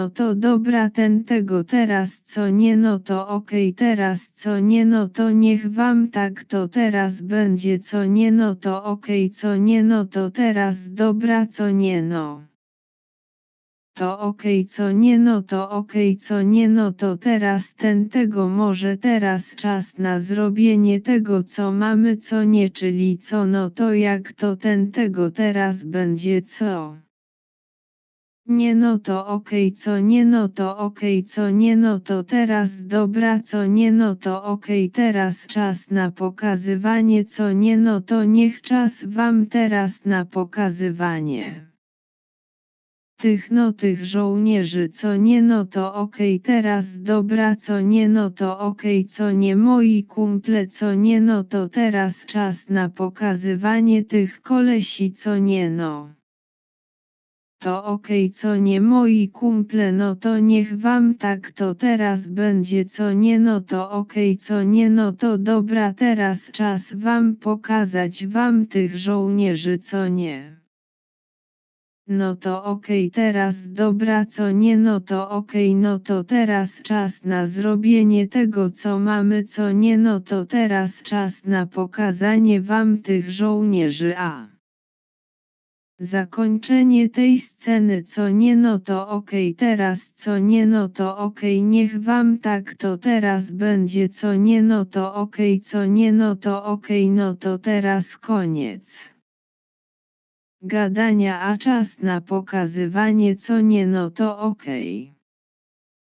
no to dobra ten tego teraz co nie no to okej teraz co nie no to niech wam tak to teraz będzie co nie no to okej co nie no to teraz dobra co nie no to okej co nie no to okej co nie no to teraz ten tego może teraz czas na zrobienie tego co mamy co nie czyli co no to jak to ten tego teraz będzie co. Nie no to okej co nie no to okej co nie no to teraz dobra co nie no to okej teraz czas na pokazywanie co nie no to niech czas wam teraz na pokazywanie tych no tych żołnierzy co nie no to okej okay, teraz dobra co nie no to okej okay, co nie moi kumple co nie no to teraz czas na pokazywanie tych kolesi co nie no. To okej okay, co nie moi kumple no to niech wam tak to teraz będzie co nie no to okej co nie no to dobra teraz czas wam pokazać wam tych żołnierzy co nie. No to okej okay, teraz dobra co nie no to okej okay, no to teraz czas na zrobienie tego co mamy co nie no to teraz czas na pokazanie wam tych żołnierzy a zakończenie tej sceny co nie no to okej okay, teraz co nie no to okej okay, niech wam tak to teraz będzie co nie no to okej okay, co nie no to okej no to teraz koniec gadania a czas na pokazywanie co nie no to okej.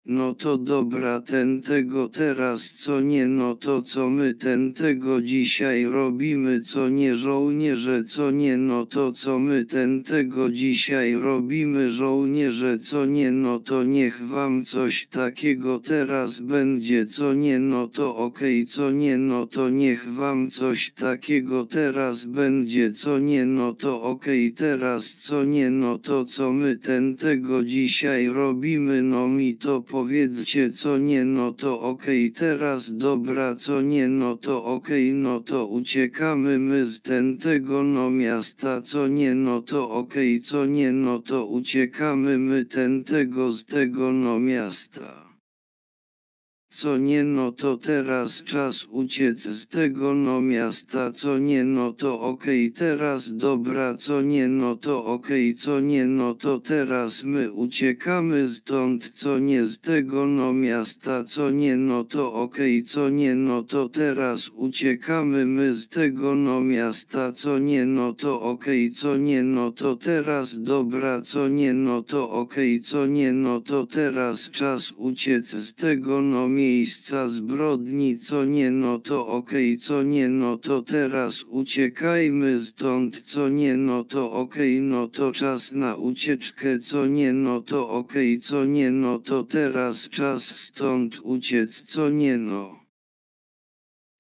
No to dobra ten tego teraz co nie no to co my ten tego dzisiaj robimy co nie żołnierze co nie no to co my ten tego dzisiaj robimy żołnierze co nie no to niech wam coś takiego teraz będzie co nie no to okej okay, co nie no to niech wam coś takiego teraz będzie co nie no to okej okay, teraz co nie no to co my ten tego dzisiaj robimy no mi to powiedzcie co nie no to okej okay, teraz dobra co nie no to okej okay, no to uciekamy my z ten tego no miasta co nie no to okej okay, co nie no to uciekamy my ten tego z tego no miasta. Co nie no to teraz czas uciec z tego no miasta co nie no to okej okay, teraz dobra co nie no to okej okay, co nie no to teraz my uciekamy stąd co nie z tego no miasta co nie no to okej okay, co nie no to teraz uciekamy my z tego no miasta co nie no to okej co nie no to teraz dobra co nie no to okej co nie no to teraz czas uciec z tego no miasta miejsca zbrodni co nie no to okej okay, co nie no to teraz uciekajmy stąd co nie no to okej okay, no to czas na ucieczkę co nie no to okej okay, co nie no to teraz czas stąd uciec co nie no.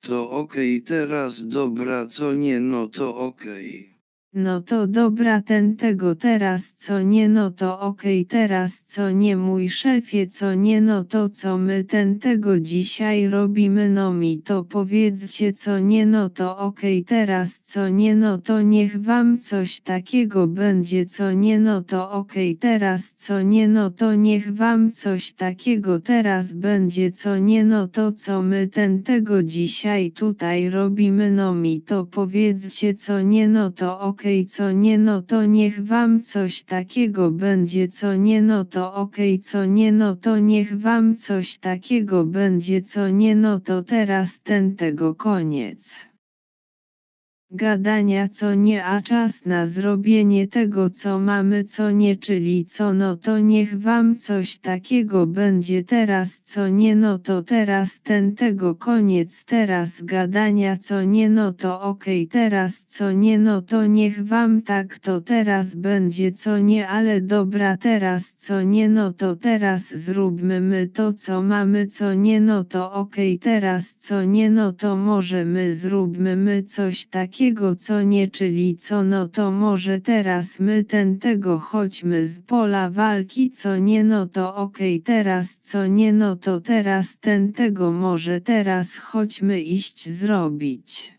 To okej teraz dobra co nie no to okej. No to dobra ten tego teraz co nie no to okej okay, teraz co nie mój szefie co nie no to co my ten tego dzisiaj robimy no mi to powiedzcie co nie no to okej okay, teraz co nie no to niech wam coś takiego będzie co nie no to okej okay, teraz co nie no to niech wam coś takiego teraz będzie co nie no to co my ten tego dzisiaj tutaj robimy no mi to powiedzcie co nie no to okej okej okay, co nie no to niech wam coś takiego będzie co nie no to okej okay, co nie no to niech wam coś takiego będzie co nie no to teraz ten tego koniec gadania co nie a czas na zrobienie tego co mamy co nie czyli co no to niech wam coś takiego będzie teraz co nie no to teraz ten tego koniec teraz gadania co nie no to okej okay, teraz co nie no to niech wam tak to teraz będzie co nie ale dobra teraz co nie no to teraz zróbmy my to co mamy co nie no to okej okay, teraz co nie no to może my zróbmy my coś takiego takiego co nie czyli co no to może teraz my ten tego chodźmy z pola walki co nie no to okej okay, teraz co nie no to teraz ten tego może teraz chodźmy iść zrobić.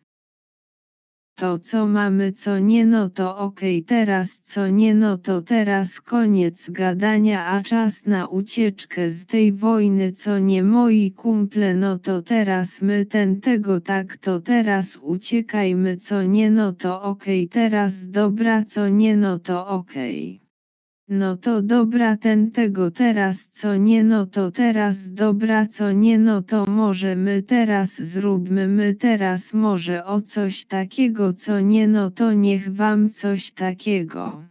To co mamy co nie no to okej teraz co nie no to teraz koniec gadania a czas na ucieczkę z tej wojny co nie moi kumple no to teraz my ten tego tak to teraz uciekajmy co nie no to okej teraz dobra co nie no to okej. No to dobra ten tego teraz co nie no to teraz dobra co nie no to może my teraz zróbmy my teraz może o coś takiego co nie no to niech wam coś takiego.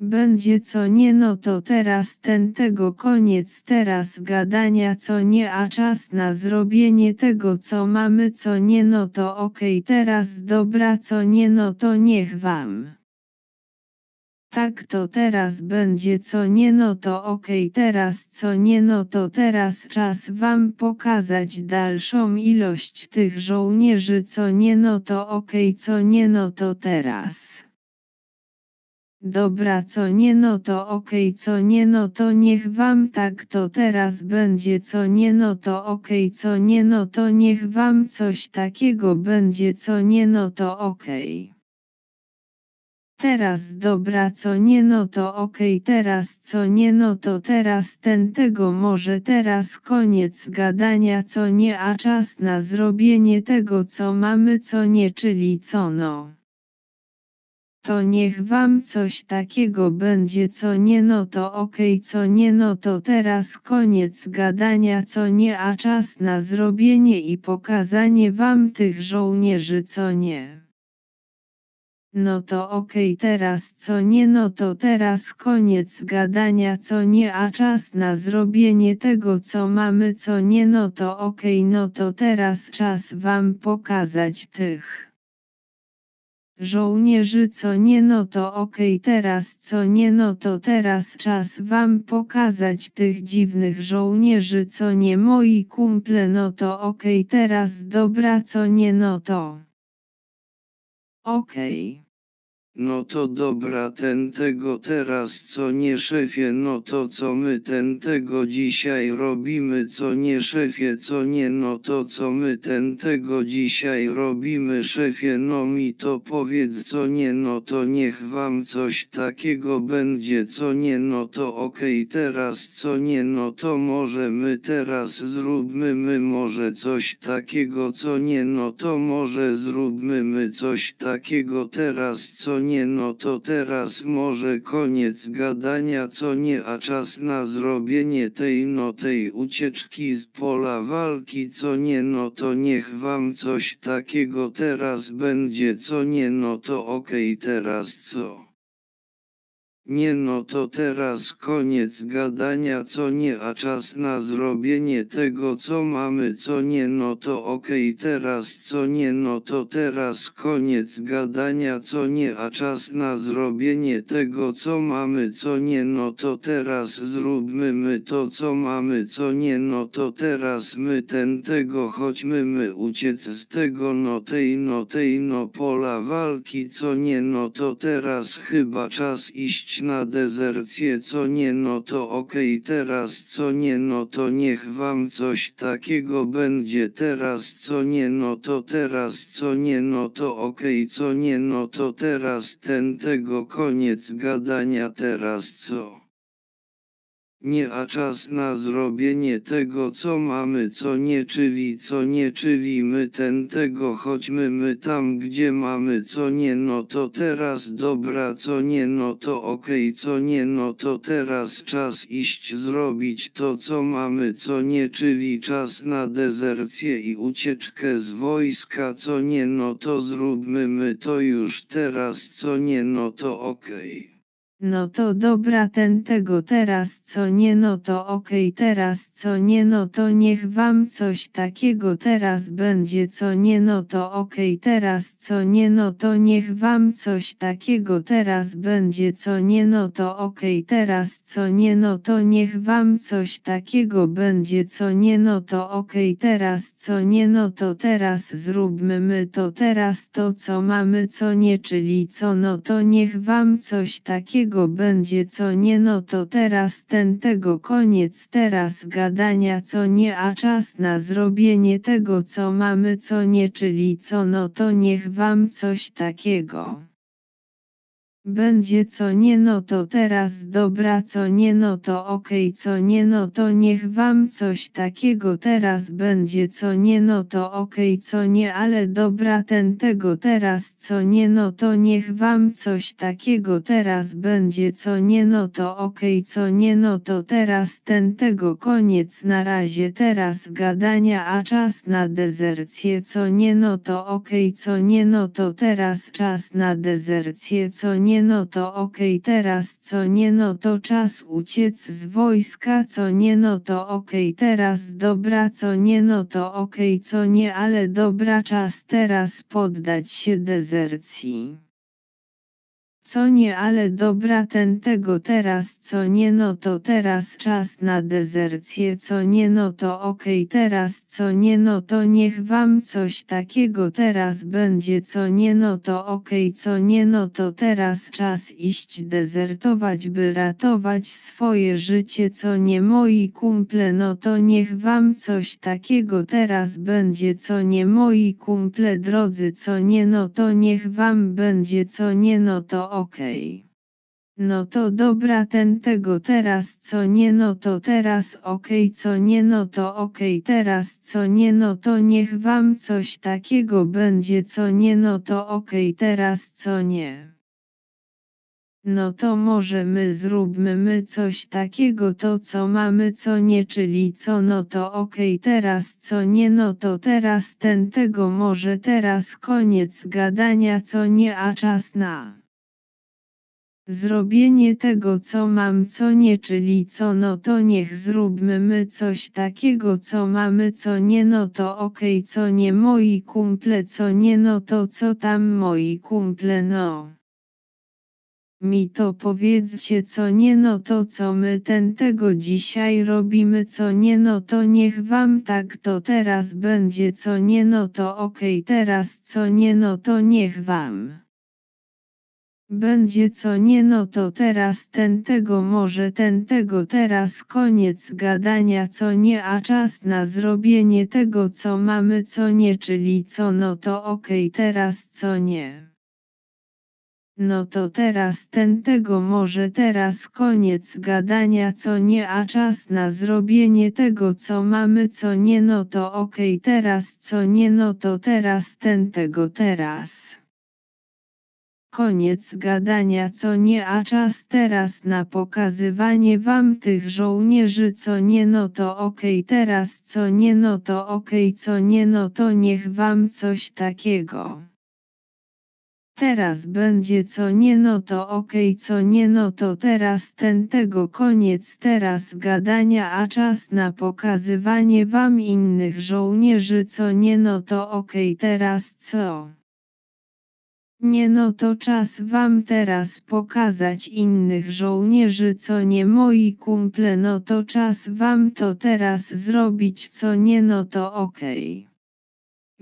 Będzie co nie no to teraz ten tego koniec teraz gadania co nie a czas na zrobienie tego co mamy co nie no to okej teraz dobra co nie no to niech wam. Tak to teraz będzie co nie no to okej teraz co nie no to teraz czas wam pokazać dalszą ilość tych żołnierzy co nie no to okej co nie no to teraz. Dobra co nie no to okej co nie no to niech wam tak to teraz będzie co nie no to okej co nie no to niech wam coś takiego będzie co nie no to okej. Teraz dobra co nie no to okej teraz co nie no to teraz ten tego może teraz koniec gadania co nie a czas na zrobienie tego co mamy co nie czyli co no. To niech wam coś takiego będzie co nie no to okej co nie no to teraz koniec gadania co nie a czas na zrobienie i pokazanie wam tych żołnierzy co nie. No to okej teraz co nie no to teraz koniec gadania co nie a czas na zrobienie tego co mamy co nie no to okej no to teraz czas wam pokazać tych żołnierzy co nie no to okej teraz co nie no to teraz czas wam pokazać tych dziwnych żołnierzy co nie moi kumple no to okej teraz dobra co nie no to okej. No to dobra ten tego teraz co nie szefie no to co my ten tego dzisiaj robimy co nie szefie co nie no to co my ten tego dzisiaj robimy szefie no mi to powiedz co nie no to niech wam coś takiego będzie co nie no to okej teraz co nie no to może my teraz zróbmy my może coś takiego co nie no to może zróbmy my coś takiego teraz co nie no to teraz może koniec gadania co nie a czas na zrobienie tej no tej ucieczki z pola walki co nie no to niech wam coś takiego teraz będzie co nie no to okej teraz co. Nie no to teraz koniec gadania co nie a czas na zrobienie tego co mamy co nie no to okej teraz co nie no to teraz koniec gadania co nie a czas na zrobienie tego co mamy co nie no to teraz zróbmy my to co mamy co nie no to teraz my ten tego chodźmy my uciec z tego no tej no tej no pola walki co nie no to teraz chyba czas iść na dezercję co nie no to okej teraz co nie no to niech wam coś takiego będzie teraz co nie no to teraz co nie no to okej co nie no to teraz ten tego koniec gadania teraz co. Nie a czas na zrobienie tego co mamy co nie czyli co nie czyli my ten tego chodźmy my tam gdzie mamy co nie no to teraz dobra co nie no to okej co nie no to teraz czas iść zrobić to co mamy co nie czyli czas na dezercję i ucieczkę z wojska co nie no to zróbmy my to już teraz co nie no to okej. No to dobra ten tego teraz co nie no to okej teraz co nie no to niech wam coś takiego teraz będzie co nie no to okej teraz co nie no to niech wam coś takiego teraz będzie co nie no to okej teraz co nie no to niech wam coś takiego będzie co nie no to okej teraz co nie no to teraz zróbmy my to teraz to co mamy co nie czyli co no to niech wam coś takiego takiego będzie co nie no to teraz ten tego koniec teraz gadania co nie a czas na zrobienie tego co mamy co nie czyli co no to niech wam coś takiego. Będzie co nie no to teraz dobra co nie no to okej okay, co nie no to niech wam coś takiego teraz będzie co nie no to okej okay, co nie ale dobra ten tego teraz co nie no to niech wam coś takiego teraz będzie co nie no to okej okay, co nie no to teraz ten tego koniec na razie teraz gadania a czas na dezercję co nie no to okej co nie no to teraz czas na dezercję co nie nie no to okej okay, teraz co nie no to czas uciec z wojska co nie no to okej okay, teraz dobra co nie no to okej okay, co nie ale dobra czas teraz poddać się dezercji. Co nie ale dobra ten tego teraz co nie no to teraz czas na dezercję co nie no to okej okay, teraz co nie no to niech wam coś takiego teraz będzie co nie no to okej okay, co nie no to teraz czas iść dezertować by ratować swoje życie co nie moi kumple no to niech wam coś takiego teraz będzie co nie moi kumple drodzy co nie no to niech wam będzie co nie no to okej. Okay. No to dobra ten tego teraz co nie no to teraz okej okay, co nie no to okej okay, teraz co nie no to niech wam coś takiego będzie co nie no to okej teraz co nie. No to może my zróbmy my coś takiego to co mamy co nie czyli co no to okej teraz co nie no to teraz ten tego może teraz koniec gadania co nie a czas na. Zrobienie tego co mam co nie czyli co no to niech zróbmy my coś takiego co mamy co nie no to okej okay, co nie moi kumple co nie no to co tam moi kumple no. Mi to powiedzcie co nie no to co my ten tego dzisiaj robimy co nie no to niech wam tak to teraz będzie co nie no to okej okay, teraz co nie no to niech wam. Będzie co nie no to teraz ten tego może ten tego teraz koniec gadania co nie a czas na zrobienie tego co mamy co nie czyli co no to okej okay, teraz co nie. No to teraz ten tego może teraz koniec gadania co nie a czas na zrobienie tego co mamy co nie no to okej okay, teraz co nie no to teraz ten tego teraz. Koniec gadania co nie a czas teraz na pokazywanie wam tych żołnierzy co nie no to okej okay, teraz co nie no to okej okay, co nie no to niech wam coś takiego. Teraz będzie co nie no to okej okay, co nie no to teraz ten tego koniec teraz gadania a czas na pokazywanie wam innych żołnierzy co nie no to okej teraz co. Nie no to czas wam teraz pokazać innych żołnierzy co nie moi kumple no to czas wam to teraz zrobić co nie no to okej. Okay.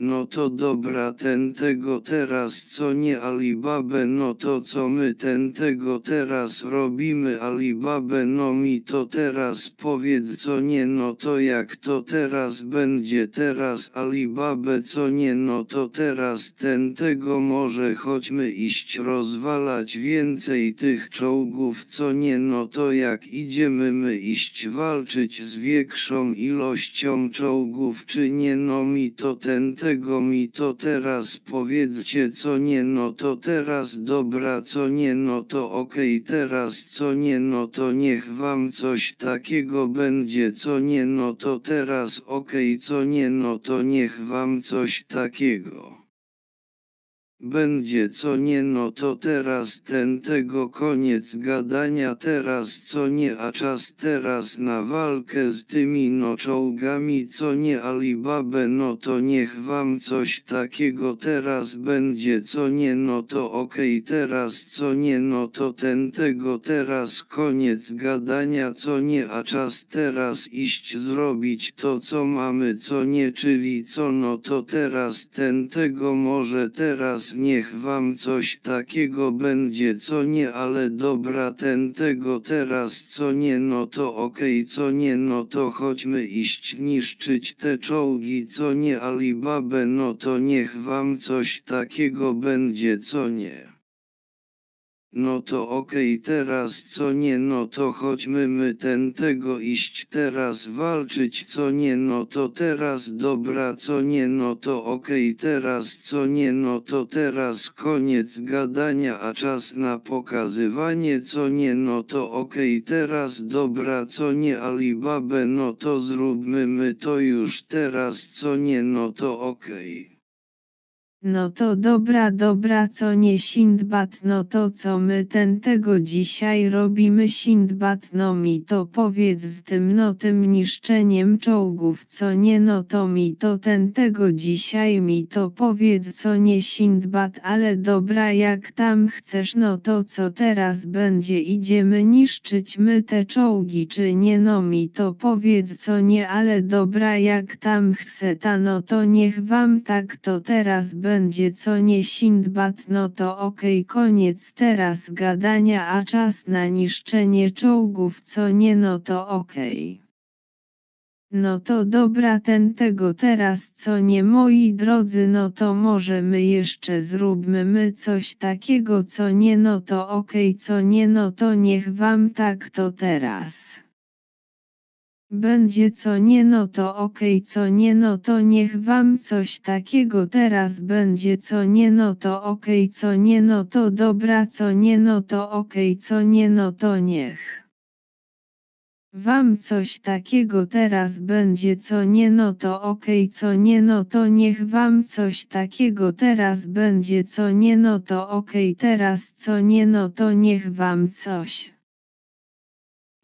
No to dobra ten tego teraz co nie Alibabę no to co my ten tego teraz robimy Alibabę no mi to teraz powiedz co nie no to jak to teraz będzie teraz Alibabę co nie no to teraz ten tego może chodźmy iść rozwalać więcej tych czołgów co nie no to jak idziemy my iść walczyć z większą ilością czołgów czy nie no mi to ten tego tego mi to teraz powiedzcie co nie no to teraz dobra co nie no to okej okay, teraz co nie no to niech wam coś takiego będzie co nie no to teraz okej okay, co nie no to niech wam coś takiego. Będzie co nie no to teraz ten tego koniec gadania teraz co nie a czas teraz na walkę z tymi no czołgami co nie Alibabę no to niech wam coś takiego teraz będzie co nie no to okej okay, teraz co nie no to ten tego teraz koniec gadania co nie a czas teraz iść zrobić to co mamy co nie czyli co no to teraz ten tego może teraz niech wam coś takiego będzie co nie ale dobra ten tego teraz co nie no to okej co nie no to chodźmy iść niszczyć te czołgi co nie Alibabę no to niech wam coś takiego będzie co nie. No to okej teraz co nie no to chodźmy my ten tego iść teraz walczyć co nie no to teraz dobra co nie no to okej teraz co nie no to teraz koniec gadania a czas na pokazywanie co nie no to okej teraz dobra co nie Alibabę no to zróbmy my to już teraz co nie no to okej. No to dobra, dobra, co nie Sindbad, no to co my ten tego dzisiaj robimy? Sindbad, no mi to powiedz z tym no tym niszczeniem czołgów, co nie no to mi to ten tego dzisiaj mi to powiedz co nie Sindbad, ale dobra jak tam chcesz no to co teraz będzie? Idziemy niszczyć my te czołgi czy nie no mi to powiedz co nie ale dobra jak tam chce ta no to niech wam tak to teraz będzie będzie co nie Sindbad no to okej koniec teraz gadania a czas na niszczenie czołgów co nie no to okej. No to dobra ten tego teraz co nie moi drodzy no to może my jeszcze zróbmy my coś takiego co nie no to okej co nie no to niech wam tak to teraz. Będzie co nie no to okej okay, co nie no to niech wam coś takiego teraz będzie co nie no to okej okay, co nie no to dobra co nie no to okej okay, co nie no to niech. Wam coś takiego teraz będzie co nie no to okej co nie no to niech wam coś takiego teraz będzie co nie no to okej teraz co nie no to niech wam coś.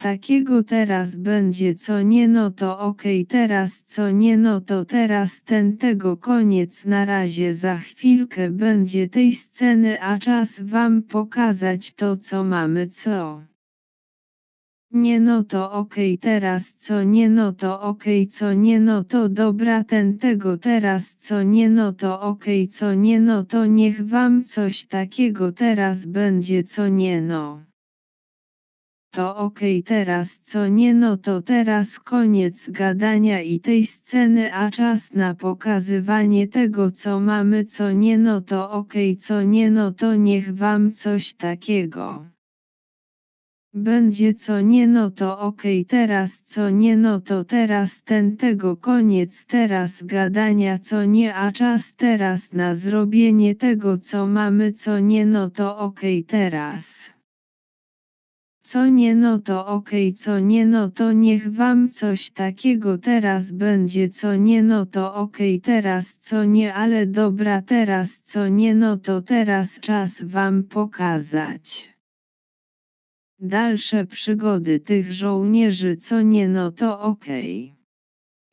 Takiego teraz będzie co nie no to okej okay, teraz co nie no to teraz ten tego koniec na razie za chwilkę będzie tej sceny a czas wam pokazać to co mamy co. Nie no to okej okay, teraz co nie no to okej okay, co nie no to dobra ten tego teraz co nie no to okej okay, co nie no to niech wam coś takiego teraz będzie co nie no to okej okay teraz co nie no to teraz koniec gadania i tej sceny a czas na pokazywanie tego co mamy co nie no to okej okay, co nie no to niech wam coś takiego. Będzie co nie no to okej okay, teraz co nie no to teraz ten tego koniec teraz gadania co nie a czas teraz na zrobienie tego co mamy co nie no to okej okay, teraz. Co nie no to okej, okay, co nie no to niech wam coś takiego teraz będzie, co nie no to okej, okay, teraz co nie, ale dobra, teraz co nie no to teraz czas wam pokazać. Dalsze przygody tych żołnierzy, co nie no to okej. Okay.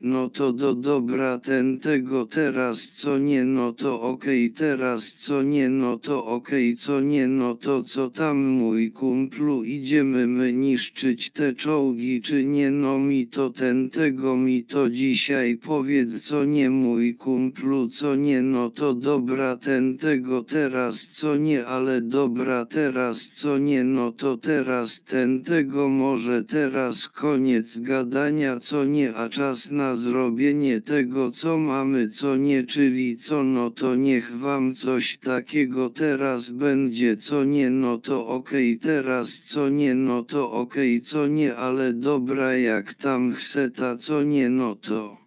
No to do dobra ten tego teraz co nie no to okej okay, teraz co nie no to okej okay, co nie no to co tam mój kumplu idziemy my niszczyć te czołgi czy nie no mi to ten tego mi to dzisiaj powiedz co nie mój kumplu co nie no to dobra ten tego teraz co nie ale dobra teraz co nie no to teraz ten tego może teraz koniec gadania co nie a czas na zrobienie tego co mamy co nie czyli co no to niech wam coś takiego teraz będzie co nie no to okej okay, teraz co nie no to okej okay, co nie ale dobra jak tam chce ta co nie no to.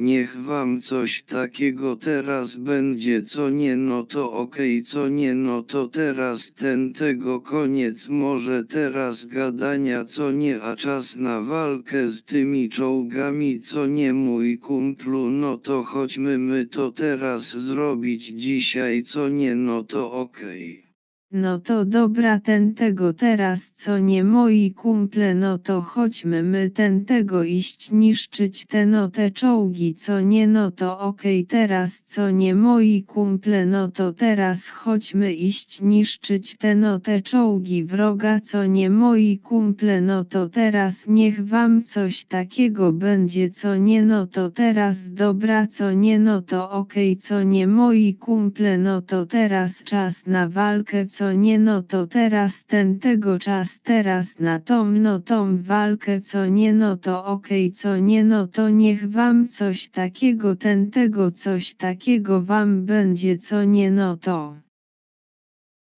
Niech wam coś takiego teraz będzie co nie no to okej okay, co nie no to teraz ten tego koniec może teraz gadania co nie a czas na walkę z tymi czołgami co nie mój kumplu no to chodźmy my to teraz zrobić dzisiaj co nie no to okej. Okay. No to dobra ten tego teraz co nie moi kumple no to chodźmy my ten tego iść niszczyć te no te czołgi co nie no to okej okay, teraz co nie moi kumple no to teraz chodźmy iść niszczyć te no te czołgi wroga co nie moi kumple no to teraz niech wam coś takiego będzie co nie no to teraz dobra co nie no to okej okay, co nie moi kumple no to teraz czas na walkę co nie no to teraz ten tego czas teraz na tą no tą walkę co nie no to okej okay, co nie no to niech wam coś takiego ten tego coś takiego wam będzie co nie no to.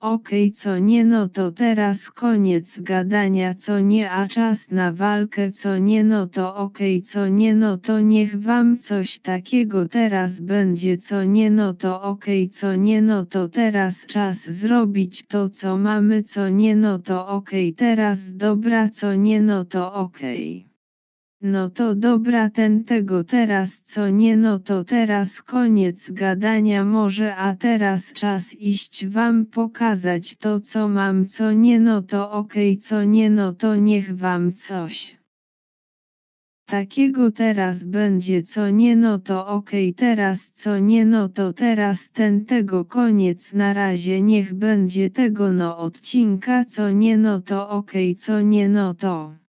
Okej okay, co nie no to teraz koniec gadania co nie a czas na walkę co nie no to okej okay, co nie no to niech wam coś takiego teraz będzie co nie no to okej okay, co nie no to teraz czas zrobić to co mamy co nie no to okej teraz dobra co nie no to okej. No to dobra ten tego teraz co nie no to teraz koniec gadania może a teraz czas iść wam pokazać to co mam co nie no to okej okay, co nie no to niech wam coś. Takiego teraz będzie co nie no to okej okay, teraz co nie no to teraz ten tego koniec na razie niech będzie tego no odcinka co nie no to okej okay, co nie no to.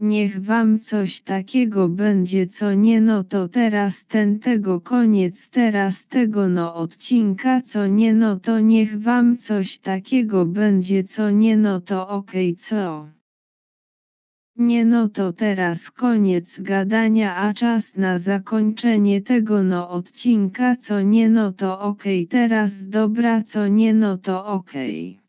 Niech wam coś takiego będzie co nie no to teraz ten tego koniec teraz tego no odcinka co nie no to niech wam coś takiego będzie co nie no to okej okay, co. Nie no to teraz koniec gadania a czas na zakończenie tego no odcinka co nie no to okej okay, teraz dobra co nie no to okej. Okay.